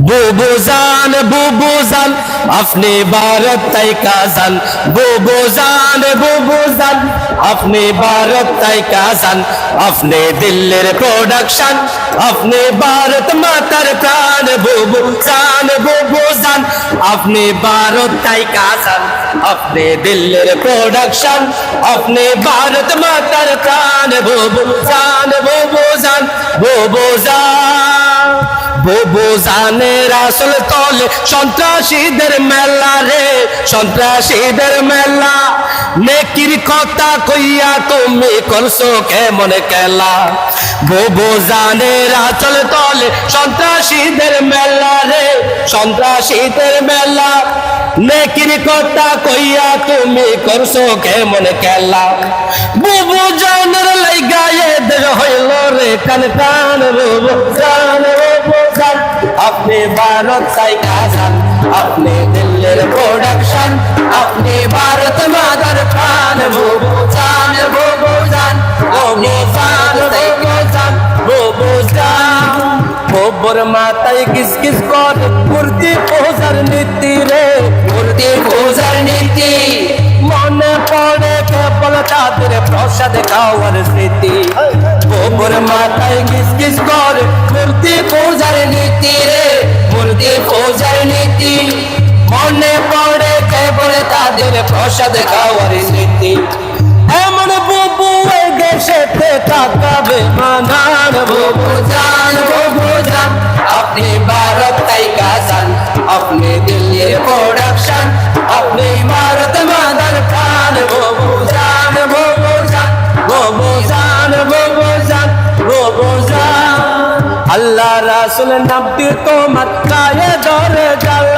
বুবু জান বুবু জান আপনি ভারত তাই কাজান বুবু জান বুবু জান আপনি ভারত তাই কাজান আপনি দিল্লির প্রোডাকশন আপনি ভারত মাতার প্রাণ বুবু জান বুবু জান আপনি ভারত তাই কাজান আপনি দিল্লির প্রোডাকশন আপনি ভারত মাতার প্রাণ বুবু জান বুবু জান বুবু জান আসল তলে সন্ত্রাসীদের মেলা রে, সন্ত্রাসীদের মেলা। নেকির কথা কইয়া তুমি করছ কেমন খেলা? বুবু জানের আসল তলে সন্ত্রাসীদের মেলা রে, সন্ত্রাসীদের মেলা। নেকির কথা কইয়া তুমি করছ কেমন খেলা? বুবু জানের লাইগায়ে দের হইল রে, কান কান জান বুবু জান আপনি ভারত তাই কাজান আপনি দিল্লির প্রোডাকশন আপনি ভারত মাদার প্রাণ বুবু জান বুবু জান আপনি ভারত কাজান বুবু জান। গোবর মাথায় কিস কিস করে মূর্তি পূজার নীতি রে। মূর্তি পূজার নীতি। মনে পড়ে কেবল তাদের প্রসাদ খাওয়ার স্মৃতি। গোবর মাথায় কিস কিস করে মূর্তি তাদের প্রসাদ খাওয়ার স্মৃতি। এমন বুবু দেশেতে তাকাবে মানান বুবু জান বুবু জান। আপনি ভারত তাই কাজান আপনি দিল্লির প্রোডাকশন আপনি ভারত মাদার প্রাণ বুবু জান বুবু জান। বুবু জান বুবু জান বুবু জান। আল্লাহ রাসুল নামটি তোমার গায়ে ধরে জ্বালা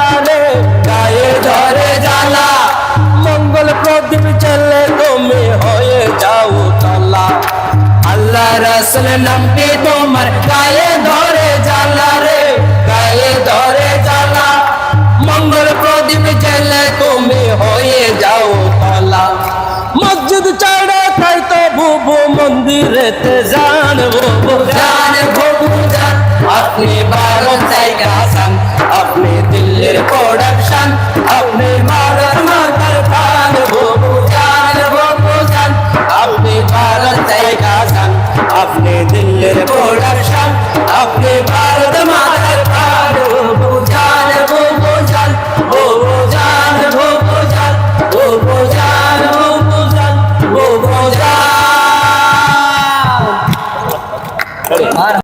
রসুল লম্পি তোমার? গায়ে ধরে জ্বালা রে, গায়ে ধরে জ্বালা। মঙ্গল প্রদীপ জেলে তুমি হয়ে যাও তলা। মসজিদ চড়ে থাই তো বুবু মন্দিরেতে জান বুবু জান বুবু জান আপনি বারো জায়গা সান আপনি দিল্লির প্রোডাকশন আপনি Let it go.